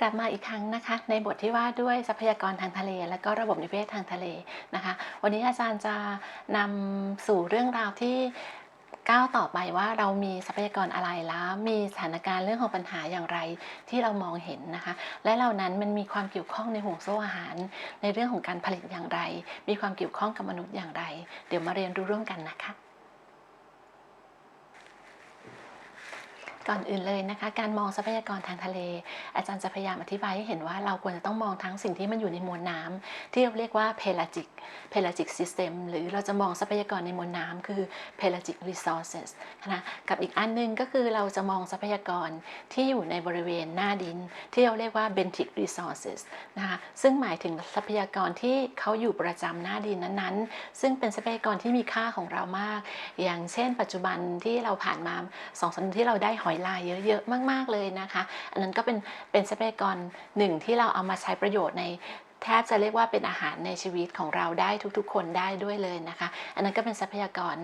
กลับมาอีกครั้งนะคะ ในบทที่ว่าด้วยทรัพยากรทางทะเล และก็ระบบนิเวศทางทะเลนะคะ วันนี้อาจารย์จะนำสู่เรื่องราวที่ก้าวต่อไปว่าเรามีทรัพยากรอะไรแล้ว มีสถานการณ์เรื่องของปัญหาอย่างไรที่เรามองเห็นนะคะ และเหล่านั้นมันมีความเกี่ยวข้องในห่วงโซ่อาหาร ในเรื่องของการผลิตอย่างไร มีความเกี่ยวข้องกับมนุษย์อย่างไร เดี๋ยวมาเรียนรู้ร่วมกันนะคะ ก่อนอื่นเลยนะคะ การมองทรัพยากรทางทะเล อาจารย์จะพยายามอธิบายให้เห็นว่าเราควรจะต้องมองทั้งสิ่งที่มันอยู่ในมวลน้ำที่เราเรียกว่า pelagic pelagic system หรือเราจะมองทรัพยากรในมวลน้ำคือ pelagic resources นะกับอีกอันหนึงก็คือเราจะมองทรัพยากรที่อยู่ในบริเวณหน้าดิน ที่เราเรียกว่า benthic resources นะคะซึ่งหมายถึงทรัพยากรที่เขาอยู่ประจำหน้าดินนั้นๆ ซึ่งเป็นทรัพยากรที่มีค่าของเรามาก อย่างเช่น ปัจจุบันที่เราผ่านมาสองสามเดือนที่เราได้หอยลายเยอะๆมาก ๆเลยนะคะ อันนั้นก็เป็นเป็นทรัพยากรหนึ่งที่เราเอามาใช้ประโยชน์ในแทบจะเรียกว่าเป็นอาหารในชีวิตของเราได้ทุกๆ คนได้ด้วยเลยนะคะ อันนั้นก็เป็นทรัพยากร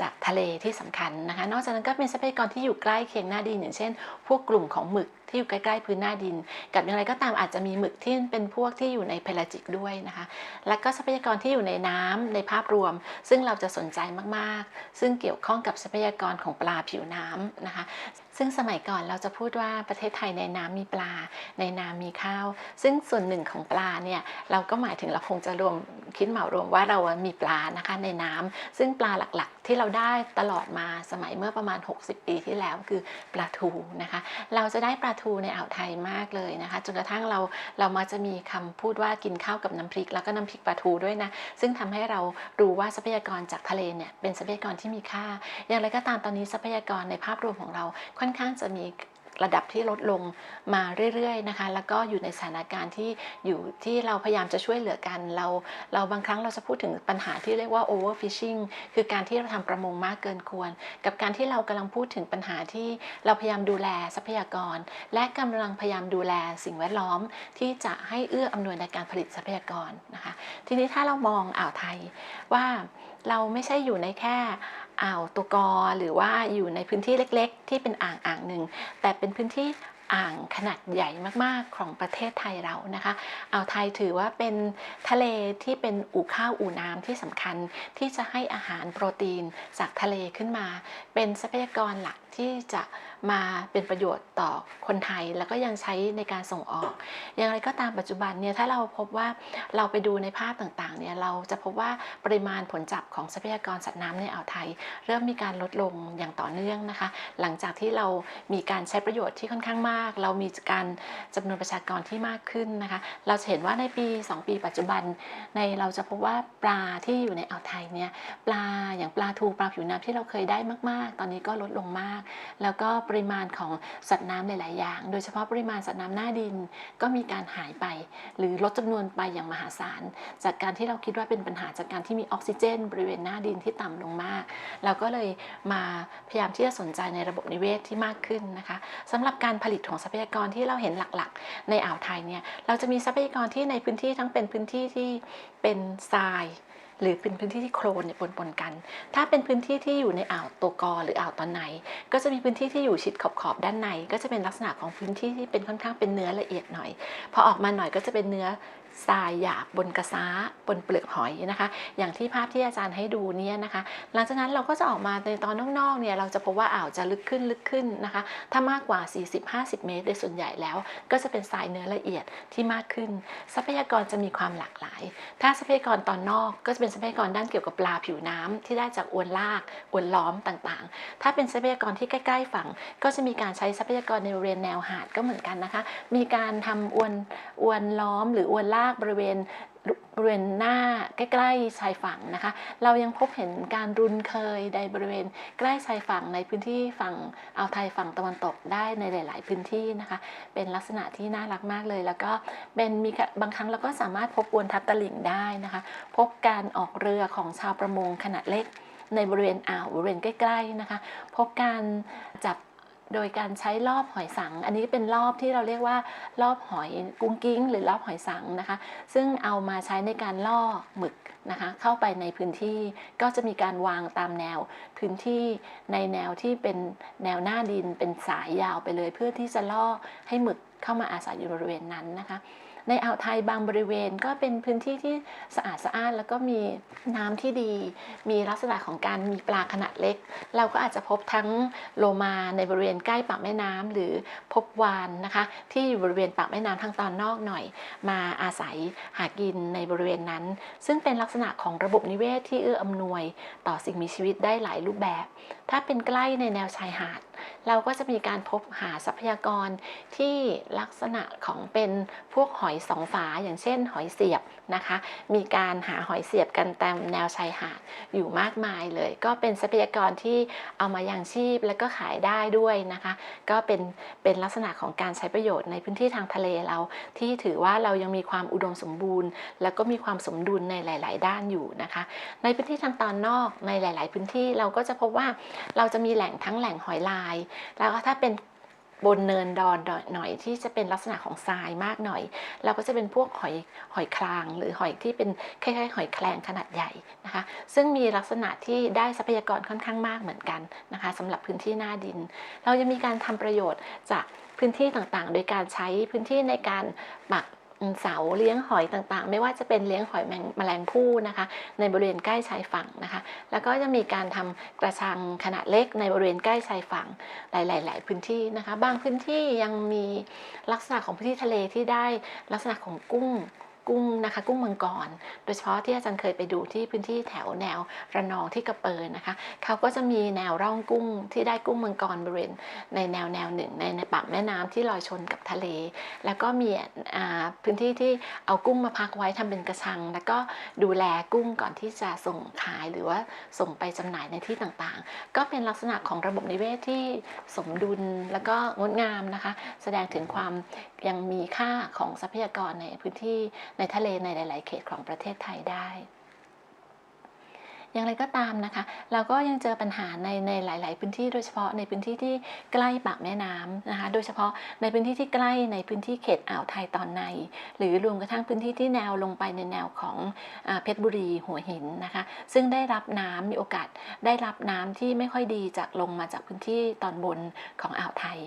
จากทะเลที่สำคัญนะคะ นอกจากนั้นก็เป็นทรัพยากรที่อยู่ใกล้เคียงหน้าดินอย่างเช่น พวกกลุ่มของหมึก ที่อยู่ใกล้ๆพื้นหน้าดิน กับอย่างไรก็ตามอาจจะมีหมึกที่เป็นพวกที่อยู่ในเพลาจิกด้วยนะคะ และก็ทรัพยากรที่อยู่ในน้ำในภาพรวม ซึ่งเราจะสนใจมากๆ ซึ่งเกี่ยวข้องกับทรัพยากรของปลาผิวน้ำนะคะ ซึ่งสมัยก่อนเราจะพูดว่าประเทศไทยในน้ำมีปลา ในน้ำมีข้าว ซึ่งส่วนหนึ่งของปลาเนี่ยเราก็หมายถึงเราคงจะรวมคิดเหมารวมว่าเรามีปลานะคะในน้ำซึ่งปลาหลักๆ ที่เราได้ตลอดมาสมัยเมื่อประมาณ 60 ปีที่แล้วคือปลาทูนะคะ เราจะได้ปลาทูในอ่าวไทยมากเลยนะคะจนกระทั่งเราเรามาจะมีคำพูดว่ากินข้าวกับน้ำพริก แล้วก็น้ำพริกปลาทูด้วยนะซึ่งทำให้เรารู้ว่าทรัพยากรจากทะเลเนี่ยเป็นทรัพยากรที่มีค่า อย่างไรก็ตามตอนนี้ทรัพยากรในภาพรวมของเราค่อนข้างจะมี ระดับที่ลดลงมาเรื่อยๆนะคะแล้วก็อยู่ในสถานการณ์ที่อยู่ที่เราพยายามจะช่วยเหลือกัน เราเราบางครั้งเราจะพูดถึงปัญหาที่เรียกว่า overfishing คือการที่เราทำประมงมากเกินควร กับการที่เรากำลังพูดถึงปัญหาที่เราพยายามดูแลทรัพยากร และกำลังพยายามดูแลสิ่งแวดล้อม ที่จะให้เอื้ออำนวยในการผลิตทรัพยากรนะคะ ทีนี้ถ้าเรามองอ่าวไทยว่าเราไม่ใช่อยู่ในแค่ อ่าวตัวกอหรือว่าอยู่ในพื้นที่เล็กๆ ที่เป็นอ่างอ่างหนึ่งแต่เป็นพื้นที่อ่างขนาดใหญ่มากๆของประเทศไทยเรานะคะอ่าวไทยถือว่าเป็นทะเลที่เป็นอู่ข้าวอู่น้ำที่สำคัญที่จะให้อาหารโปรตีนจากทะเลขึ้นมา เป็นทรัพยากรหลักที่จะ มาเป็นประโยชน์ต่อคนไทยแล้วก็ยังใช้ในการส่งออก อย่างไรก็ตามปัจจุบันเนี่ยถ้าเราพบว่าเราไปดูในภาพต่างๆเนี่ยเราจะพบว่าปริมาณผลจับของทรัพยากรสัตว์น้ำในอ่าวไทย เริ่มมีการลดลงอย่างต่อเนื่องนะคะ หลังจากที่เรามีการใช้ประโยชน์ที่ค่อนข้างมาก เรามีการจำนวนประชากรที่มากขึ้นนะคะ เราจะเห็นว่าในปี 2 ปีปัจจุบัน ในเราจะพบว่าปลาที่อยู่ในอ่าวไทยเนี่ยปลาอย่างปลาทูปลาผิวน้ำที่เราเคยได้มาก ๆ ตอนนี้ก็ลดลงมาก แล้วก็ปริมาณของสัตว์น้ำหลาย ๆ อย่าง โดยเฉพาะปริมาณสัตว์น้ำหน้าดินก็มีการหายไป หรือลดจำนวนไปอย่างมหาศาล จากการที่เราคิดว่าเป็นปัญหาจากการที่มีออกซิเจน บริเวณหน้าดินที่ต่ำลงมาก เราก็เลยมาพยายามที่จะสนใจในระบบนิเวศที่มากขึ้นนะคะสำหรับการผลิตของทรัพยากรที่เราเห็นหลัก ๆ ในอ่าวไทยเนี่ยเราจะมีทรัพยากรที่ในพื้นที่ทั้งเป็นพื้นที่ที่เป็นทราย หรือเป็นพื้นที่ที่โคลนเนี่ยปนๆกัน ถ้าเป็นพื้นที่ที่อยู่ในอ่าวตัวกอหรืออ่าวตอนไหนก็จะมีพื้นที่ที่อยู่ชิดขอบขอบด้านใน ก็จะเป็นลักษณะของพื้นที่ที่เป็นค่อนข้างเป็นเนื้อละเอียดหน่อย พอออกมาหน่อยก็จะเป็นเนื้อ ทรายหยาบบนกระซ้าบนเปลือกหอยนะคะ อย่างที่ภาพที่อาจารย์ให้ดูเนี่ยนะคะ หลังจากนั้นเราก็จะออกมาในตอนนอกๆเนี่ยเราจะพบว่าอ่าวจะลึกขึ้นลึกขึ้นนะคะ ถ้ามากกว่า 40-50 เมตรโดยส่วนใหญ่แล้ว ก็จะเป็นทรายเนื้อละเอียดที่มากขึ้น ทรัพยากรจะมีความหลากหลาย ถ้าทรัพยากรตอนนอกก็จะเป็นทรัพยากรด้านเกี่ยวกับปลาผิวน้ำที่ได้จากอวนลากอวนล้อมต่างๆ ถ้าเป็นทรัพยากรที่ใกล้ ๆ ฝั่ง ก็จะมีการใช้ทรัพยากรในบริเวณแนวหาดก็เหมือนกันนะคะ มีการทำอวนอวนล้อมหรืออวนลากบริเวณบริเวณหน้าใกล้ๆชายฝั่งนะคะ เรายังพบเห็นการรุนเคยในบริเวณใกล้ชายฝั่งในพื้นที่ฝั่งอ่าวไทยฝั่งตะวันตกได้ในหลาย ๆ พื้นที่นะคะ เป็นลักษณะที่น่ารักมากเลย แล้วก็เป็นมีบางครั้งเราก็สามารถพบอวนทับตลิ่งได้นะคะ พบการออกเรือของชาวประมงขนาดเล็กในบริเวณอ่าวบริเวณใกล้ ๆ นะคะ พบการจับ โดยการใช้รอบหอยสัง อันนี้เป็นรอบที่เราเรียกว่ารอบหอยกุ้งกิ้ง หรือรอบหอยสังนะคะ ซึ่งเอามาใช้ในการล่อหมึกนะคะ เข้าไปในพื้นที่ก็จะมีการวางตามแนวพื้นที่ในแนวที่เป็นแนวหน้าดินเป็นสายยาวไปเลย เพื่อที่จะล่อให้หมึกเข้ามาอาศัยอยู่บริเวณนั้นนะคะ ในอ่าวไทยบางบริเวณก็เป็นพื้นที่ที่สะอาดสะอ้านแล้วก็มีน้ำที่ดี มีลักษณะของการมีปลาขนาดเล็ก เราก็อาจจะพบทั้งโลมาในบริเวณใกล้ปากแม่น้ำหรือพบวานนะคะ ที่อยู่บริเวณปากแม่น้ำทางตอนนอกหน่อย มาอาศัยหากินในบริเวณนั้น ซึ่งเป็นลักษณะของระบบนิเวศที่เอื้ออำนวย ต่อสิ่งมีชีวิตได้หลายรูปแบบ ถ้าเป็นใกล้ในแนวชายหาด เราก็จะมีการพบหาทรัพยากรที่ลักษณะของเป็นพวกหอยสองฝาอย่างเช่น หอยเสียบนะคะ มีการหาหอยเสียบกันตามแนวชายหาดอยู่มากมายเลย ก็เป็นทรัพยากรที่เอามายังชีพและก็ขายได้ด้วยนะคะ ก็เป็นเป็นลักษณะของการใช้ประโยชน์ในพื้นที่ทางทะเลเรา ที่ถือว่าเรายังมีความอุดมสมบูรณ์ แล้วก็มีความสมดุลในหลาย ๆ ด้านอยู่นะคะ ในพื้นที่ทางตอนนอกในหลาย ๆ พื้นที่เราก็จะพบว่าเราจะมีแหล่งทั้งแหล่งหอยลาย แล้วก็ถ้าเป็น บนเนินดอนหน่อยที่จะเป็นลักษณะของทรายมากหน่อย เราก็จะเป็นพวกหอยหอยคลาง หรือหอยที่เป็นคล้ายๆหอยแคลงขนาดใหญ่นะคะ ซึ่งมีลักษณะที่ได้ทรัพยากรค่อนข้างมากเหมือนกันนะคะสำหรับพื้นที่หน้าดิน เราจะมีการทำประโยชน์จากพื้นที่ต่างๆ โดยการใช้พื้นที่ในการปัก เสาเลี้ยงหอยต่างๆ ไม่ว่าจะเป็นเลี้ยงหอยแมงแมลงผู้นะคะ ในบริเวณใกล้ชายฝั่งนะคะ แล้วก็จะมีการทำกระชังขนาดเล็กในบริเวณใกล้ชายฝั่งหลาย ๆ พื้นที่นะคะ บางพื้นที่ยังมีลักษณะของพื้นที่ทะเลที่ได้ลักษณะของกุ้ง กุ้งนะคะ กุ้งมังกร โดยเฉพาะที่อาจารย์เคยไปดูที่พื้นที่แถวแนวระนองที่กระเปินนะคะเขาก็จะมีแนวร่องกุ้งที่ได้กุ้งมังกรบริเวณในแนวแนวหนึ่งในในปากแม่น้ำที่ลอยชนกับทะเล แล้วก็มีพื้นที่ที่เอากุ้งมาพักไว้ทำเป็นกระชัง แล้วก็ดูแลกุ้งก่อนที่จะส่งขายหรือว่าส่งไปจำหน่ายในที่ต่างๆ ก็เป็นลักษณะของระบบนิเวศที่สมดุลแล้วก็งดงามนะคะ แสดงถึงความยังมีค่าของทรัพยากรในพื้นที่ในทะเลในหลาย ๆ เขตของประเทศไทยได้ อย่างไรก็ตามนะคะ เราก็ยังเจอปัญหาในในหลาย ๆ พื้นที่โดยเฉพาะในพื้นที่ที่ใกล้ปากแม่น้ำนะคะ โดยเฉพาะในพื้นที่ที่ใกล้ในพื้นที่เขตอ่าวไทยตอนใน หรือรวมกระทั่งพื้นที่ที่แนวลงไปในแนวของอเพชรบุรีหัวหินนะคะ ซึ่งได้รับน้ำมีโอกาสได้รับน้ำที่ไม่ค่อยดีจากลงมาจากพื้นที่ตอนบนของอ่าวไทย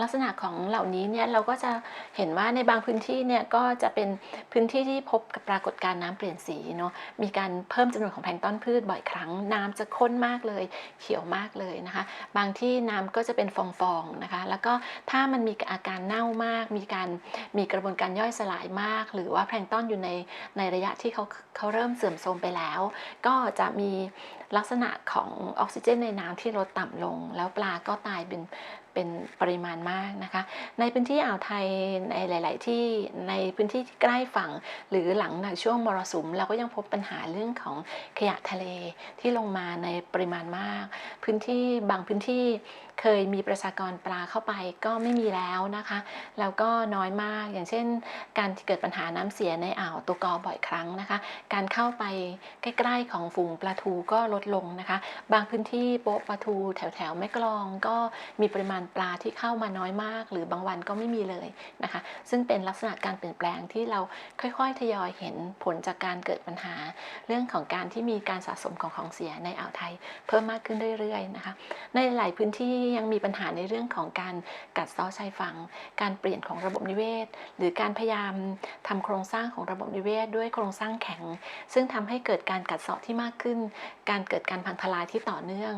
ลักษณะของเหล่านี้เนี่ยเราก็จะเห็นว่าในบางพื้นที่เนี่ยก็จะเป็นพื้นที่ที่พบกับปรากฏการณ์น้ำเปลี่ยนสีเนาะมีการเพิ่มจำนวนของแพลงต้นพืชบ่อยครั้งน้ำจะข้นมากเลย เขียวมากเลยนะคะ บางที่น้ำก็จะเป็นฟองๆนะคะ แล้วก็ถ้ามันมีอาการเน่ามาก มีการมีกระบวนการย่อยสลายมาก หรือว่าแพลงต้นอยู่ในในระยะที่เขาเขาเริ่มเสื่อมโทรมไปแล้ว ก็จะมีลักษณะของออกซิเจนในน้ำที่ลดต่ำลง แล้วปลาก็ตายเป็นเป็นปริมาณมากนะคะ ในพื้นที่อ่าวไทยในหลาย ๆ ที่ในพื้นที่ที่ใกล้ฝั่ง หรือหลังจากช่วงมรสุมเราก็ยังพบปัญหาเรื่องของขยะทะเลที่ลงมาในปริมาณมาก พื้นที่บางพื้นที่ เคยมีประชากรปลาเข้าไปก็ไม่มีแล้วนะคะ แล้วก็น้อยมากอย่างเช่น การที่เกิดปัญหาน้ำเสียในอ่าวตัวกอบ่อยครั้งนะคะ การเข้าไปใกล้ๆของฝูงปลาทูก็ลดลงนะคะ บางพื้นที่โป๊ะปลาทูแถวๆแม่กลองก็มีปริมาณปลาที่เข้ามาน้อยมาก หรือบางวันก็ไม่มีเลยนะคะ ซึ่งเป็นลักษณะการเปลี่ยนแปลงที่เราค่อยๆทยอยเห็นผลจากการเกิดปัญหา เรื่องของการที่มีการสะสมของของเสียในอ่าวไทย เพิ่มมากขึ้นเรื่อยๆนะคะ ในหลายพื้นที่ยังมีปัญหาในเรื่องของการกัดเซาะชายฝั่ง การเปลี่ยนของระบบนิเวศ หรือการพยายามทำโครงสร้างของระบบนิเวศ ด้วยโครงสร้างแข็ง ซึ่งทำให้เกิดการกัดเซาะที่มากขึ้น การเกิดการพังทลายที่ต่อเนื่อง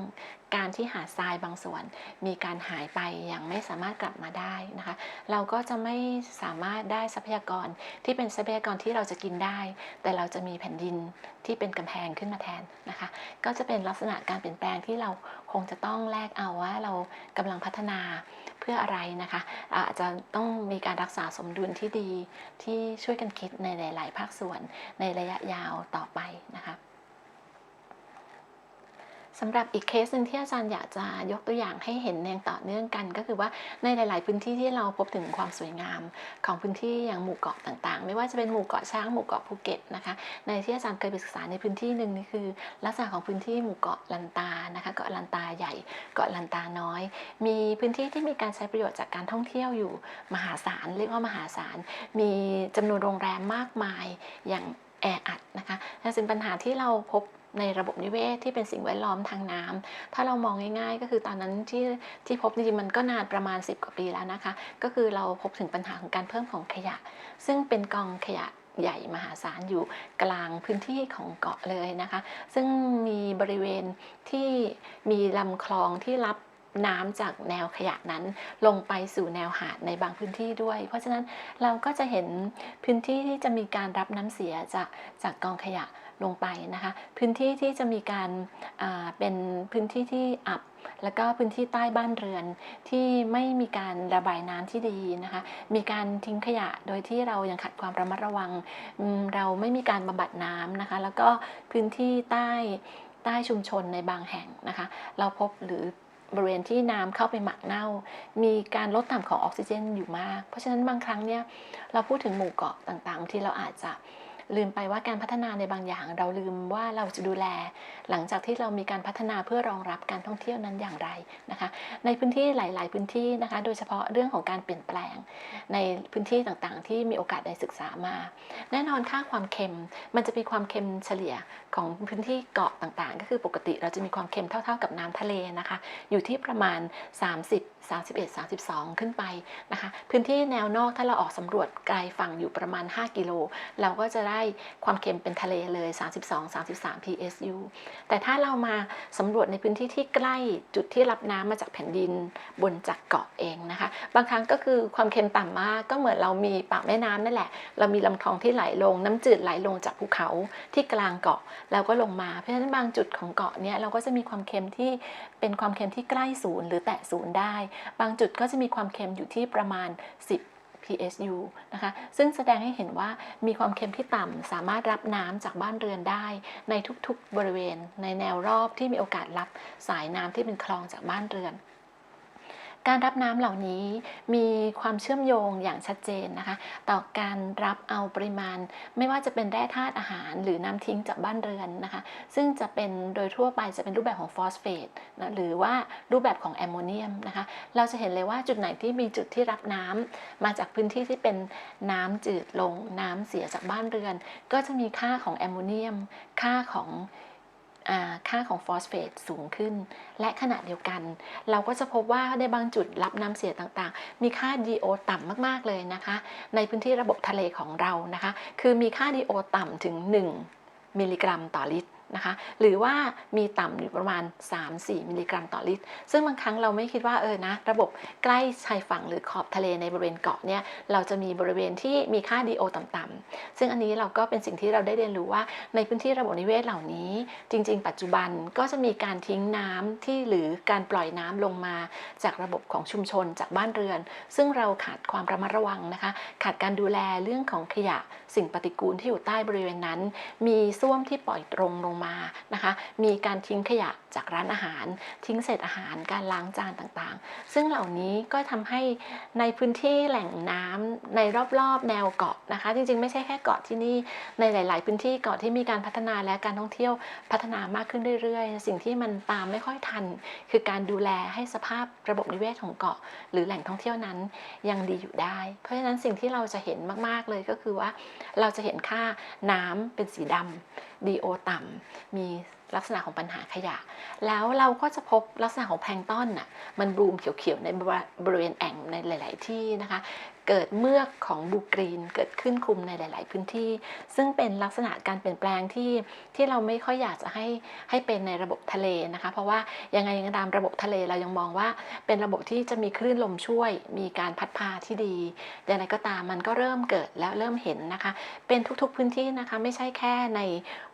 การที่หาดทรายบางส่วน มีการหายไปอย่างไม่สามารถกลับมาได้นะคะ เราก็จะไม่สามารถได้ทรัพยากรที่เป็นทรัพยากรที่เราจะกินได้ แต่เราจะมีแผ่นดินที่เป็นกำแพงขึ้นมาแทนนะคะ ก็จะเป็นลักษณะการเปลี่ยนแปลงที่เราคงจะต้องแลกเอาว่าเรากำลังพัฒนาเพื่ออะไรนะคะอาจจะต้องมีการรักษาสมดุลที่ดีที่ช่วยกันคิดในหลาย ๆ ภาคส่วนในระยะยาวต่อไปนะคะ สำหรับอีกเคสหนึ่งที่อาจารย์อยากจะยกตัวอย่างให้เห็นอย่างต่อเนื่องกัน ก็คือว่าในหลาย ๆ พื้นที่ที่เราพบถึงความสวยงามของพื้นที่อย่างหมู่เกาะต่าง ๆ ไม่ว่าจะเป็นหมู่เกาะช้างหมู่เกาะภูเก็ตนะคะในที่อาจารย์เคยไปศึกษาในพื้นที่หนึ่งนี่คือ ลักษณะของพื้นที่หมู่เกาะลันตานะคะเกาะลันตาใหญ่เกาะลันตาน้อย มีพื้นที่ที่มีการใช้ประโยชน์จากการท่องเที่ยวอยู่มหาศาลเรียกว่ามหาศาลมีจำนวนโรงแรมมากมายอย่างแออัดนะคะ และสิ่งปัญหาที่เราพบในระบบนิเวศที่เป็นสิ่งแวดล้อมทางน้ำถ้าเรามองง่าย ๆ ก็คือตอนนั้นที่ที่พบจริงๆมันก็นานประมาณ 10 กว่าปีแล้วนะคะ ก็คือเราพบถึงปัญหาของการเพิ่มของขยะ ซึ่งเป็นกองขยะใหญ่มหาศาลอยู่กลางพื้นที่ของเกาะเลยนะคะ ซึ่งมีบริเวณที่มีลำคลองที่รับน้ำจากแนวขยะนั้นลงไปสู่แนวหาดในบางพื้นที่ด้วย เพราะฉะนั้นเราก็จะเห็นพื้นที่ที่จะมีการรับน้ำเสียจากจากกองขยะ ลงไปนะคะ พื้นที่ที่จะมีการเป็นพื้นที่ที่อับ แล้วก็พื้นที่ใต้บ้านเรือนที่ไม่มีการระบายน้ำที่ดีนะคะ มีการทิ้งขยะโดยที่เรายังขัดความระมัดระวัง เราไม่มีการบำบัดน้ำนะคะ แล้วก็พื้นที่ใต้ใต้ชุมชนในบางแห่งนะคะ เราพบหรือบริเวณที่น้ำเข้าไปหมักเน่า มีการลดต่ำของออกซิเจนอยู่มาก เพราะฉะนั้นบางครั้งเนี่ยเราพูดถึงหมู่เกาะต่างๆ ที่เราอาจจะ ลืมไปว่าการพัฒนาในบางอย่าง เราลืมว่าเราจะดูแล หลังจากที่เรามีการพัฒนาเพื่อรองรับการท่องเที่ยวนั้นอย่างไรนะคะ ในพื้นที่หลาย ๆ พื้นที่นะคะ โดยเฉพาะเรื่องของการเปลี่ยนแปลง ในพื้นที่ต่าง ๆ ที่มีโอกาสได้ศึกษามา แน่นอนค่าความเค็มมันจะมีความเค็มเฉลี่ยของพื้นที่เกาะต่าง ๆ ก็คือปกติเราจะมีความเค็มเท่า ๆ กับน้ำทะเลนะคะ อยู่ที่ประมาณ 30 31 32 ขึ้นไปนะคะ พื้นที่แนวนอกถ้าเราออกสำรวจไกลฝั่งอยู่ประมาณ 5 กิโล เราก็จะได้ความเค็มเป็นทะเลเลย 32 33 PSU แต่ถ้าเรามาสำรวจในพื้นที่ที่ใกล้จุดที่รับน้ำมาจากแผ่นดินบนจากเกาะเองนะคะ บางครั้งก็คือความเค็มต่ำมากก็เหมือนเรามีปากแม่น้ำนั่นแหละ เรามีลำคลองที่ไหลลง น้ำจืดไหลลงจากภูเขาที่กลางเกาะแล้วก็ลงมา เพราะฉะนั้นบางจุดของเกาะเนี่ยเราก็จะมีความเค็มที่เป็นความเค็มที่ใกล้ศูนย์หรือแตะศูนย์ได้บางจุดก็จะมีความเค็มอยู่ที่ประมาณ 10 PSU นะคะ ซึ่งแสดงให้เห็นว่ามีความเค็มที่ต่ำ สามารถรับน้ำจากบ้านเรือนได้ ในทุกๆบริเวณ ในแนวรอบที่มีโอกาสรับสายน้ำที่เป็นคลองจากบ้านเรือน การรับน้ำเหล่านี้มีความเชื่อมโยงอย่างชัดเจนนะคะ ต่อการรับเอาปริมาณ ไม่ว่าจะเป็นแร่ธาตุอาหาร หรือน้ำทิ้งจากบ้านเรือนนะคะ ซึ่งจะเป็นโดยทั่วไปจะเป็นรูปแบบของฟอสเฟตนะหรือว่ารูปแบบของแอมโมเนียมนะคะ เราจะเห็นเลยว่าจุดไหนที่มีจุดที่รับน้ำมาจากพื้นที่ที่เป็นน้ำจืดลงน้ำเสียจากบ้านเรือน ก็จะมีค่าของแอมโมเนียม ค่าของ ค่าของฟอสเฟตสูงขึ้น และขณะเดียวกัน เราก็จะพบว่าในบางจุดรับน้ำเสียต่างๆ มีค่า DO ต่ำมากๆเลยนะคะ ในพื้นที่ระบบทะเลของเรานะคะ คือมีค่า DO ต่ำถึง 1 มิลลิกรัมต่อลิตร นะคะหรือว่ามีต่ำอยู่ประมาณ 3-4 มิลลิกรัมต่อลิตร ซึ่งบางครั้งเราไม่คิดว่าเออนะระบบใกล้ชายฝั่งหรือขอบทะเลในบริเวณเกาะเนี่ยเราจะมีบริเวณที่มีค่า DO ต่ำๆซึ่งอันนี้เราก็เป็นสิ่งที่เราได้เรียนรู้ว่าในพื้นที่ระบบนิเวศเหล่านี้ จริง ๆ ปัจจุบันก็จะมีการทิ้งน้ำที่หรือการปล่อยน้ำลงมาจากระบบของชุมชนจากบ้านเรือน ซึ่งเราขาดความระมัดระวังนะคะ ขาดการดูแลเรื่องของขยะสิ่งปฏิกูลที่อยู่ใต้บริเวณนั้น มีส้วมที่ปล่อยตรงลงมานะคะ มีการทิ้งขยะจากร้านอาหาร ทิ้งเศษอาหารการล้างจานต่างๆ ซึ่งเหล่านี้ก็ทำให้ในพื้นที่แหล่งน้ำในรอบๆแนวเกาะนะคะ จริงๆ ไม่ใช่แค่เกาะที่นี่ในหลาย ๆ พื้นที่เกาะที่มีการพัฒนาและการท่องเที่ยวพัฒนามากขึ้นเรื่อยๆ สิ่งที่มันตามไม่ค่อยทัน คือการดูแลให้สภาพระบบนิเวศของเกาะ หรือแหล่งท่องเที่ยวนั้นยังดีอยู่ได้ เพราะฉะนั้นสิ่งที่เราจะเห็นมากๆเลยก็คือว่าเราจะเห็นค่าน้ำเป็นสีดำ DO ต่ำมี ลักษณะของปัญหาขยะ แล้วเราก็จะพบลักษณะของแพลงต้อนน่ะมันบลูมเขียวๆในบริเวณแอ่งในหลาย ๆ ที่นะคะ เกิดเมือกของบลูกรีนเกิดขึ้นคลุมในหลาย ๆ พื้นที่ ซึ่งเป็นลักษณะการเปลี่ยนแปลงที่ที่เราไม่ค่อยอยากจะให้ให้เป็นในระบบทะเลนะคะ เพราะว่ายังไงก็ตามระบบทะเลเรายังมองว่าเป็นระบบที่จะมีคลื่นลมช่วย มีการพัดพาที่ดีอย่างไรก็ตามมันก็เริ่มเกิดแล้วเริ่มเห็นนะคะ เป็นทุกๆพื้นที่นะคะ ไม่ใช่แค่ใน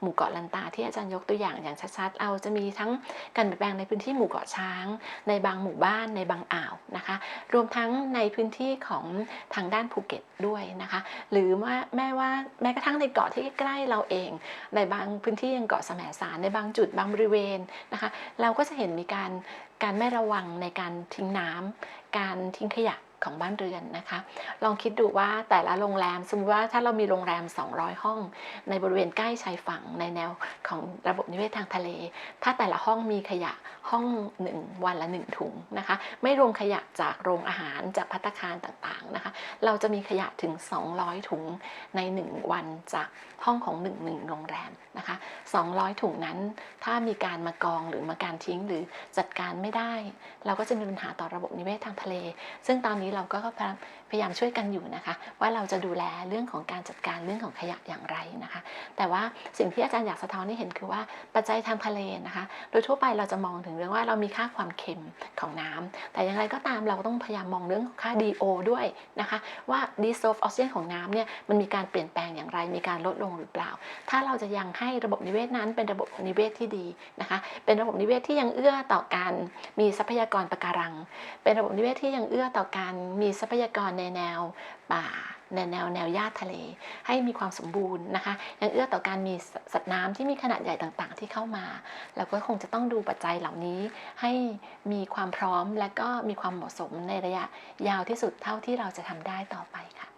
หมู่เกาะลันตาที่อาจารย์ยกตัวอย่างอย่างชัดๆ เอาจะมีทั้งการเปลี่ยนแปลงในพื้นที่หมู่เกาะช้าง ในบางหมู่บ้านในบางอ่าวนะคะ รวมทั้งในพื้นที่ของทางด้านภูเก็ตด้วยนะคะ หรือว่าแม้ว่าแม้กระทั่งในเกาะที่ใกล้เราเอง ในบางพื้นที่ยังเกาะแสมสารในบางจุดบางบริเวณนะคะ เราก็จะเห็นมีการการไม่ระวังในการทิ้งน้ำการทิ้งขยะของบ้านเรือนนะคะ ลองคิดดูว่าแต่ละโรงแรมสมมติว่าถ้าเรามีโรงแรม 200 ห้อง ในบริเวณใกล้ชายฝั่งในแนวของระบบนิเวศทางทะเล ถ้าแต่ละห้องมีขยะห้องหนึ่งวันละหนึ่งถุงนะคะ ไม่รวมขยะจากโรงอาหารจากพัตคารต่างๆนะคะ เราจะมีขยะถึง 200 ถุงใน 1 วันจากห้องของ1นึ่งโรงแรมนะคะ 200 ถุงนั้นถ้ามีการมากองหรือมาการทิ้งหรือจัดการไม่ได้ เราก็จะมีปัญหาต่อระบบนิเวศทางทะเล ซึ่งตอนนี้เราก็พยายามพยายามช่วยกันอยู่นะคะ ว่าเราจะดูแลเรื่องของการจัดการเรื่องของขยะอย่างไรนะคะ แต่ว่าสิ่งที่อาจารย์อยากสะท้อนให้เห็นคือว่าปัจจัยทางทะเลนะคะ โดยทั่วไปเราจะมองถึงเรื่องว่าเรามีค่าความเค็มของน้ำแต่อย่างไรก็ตามเราต้องพยายามมองเรื่องของค่า DO ด้วยนะคะว่า dissolved oxygen ของน้ำเนี่ยมันมีการเปลี่ยนแปลงอย่างไรมีการลดลงหรือเปล่า ถ้าเราจะยังให้ระบบนิเวศนั้นเป็นระบบนิเวศที่ดีนะคะ เป็นระบบนิเวศที่ยังเอื้อต่อการมีทรัพยากรปะการัง เป็นระบบนิเวศที่ยังเอื้อต่อการมีทรัพยากรในแนวป่าในแนวแนวหญ้าทะเล ให้มีความสมบูรณ์นะคะ ยังเอื้อต่อการมีสัตว์น้ำที่มีขนาดใหญ่ต่างๆ ที่เข้ามา แล้วก็คงจะต้องดูปัจจัยเหล่านี้ให้มีความพร้อมและก็มีความเหมาะสมในระยะยาวที่สุดเท่าที่เราจะทำได้ต่อไปค่ะ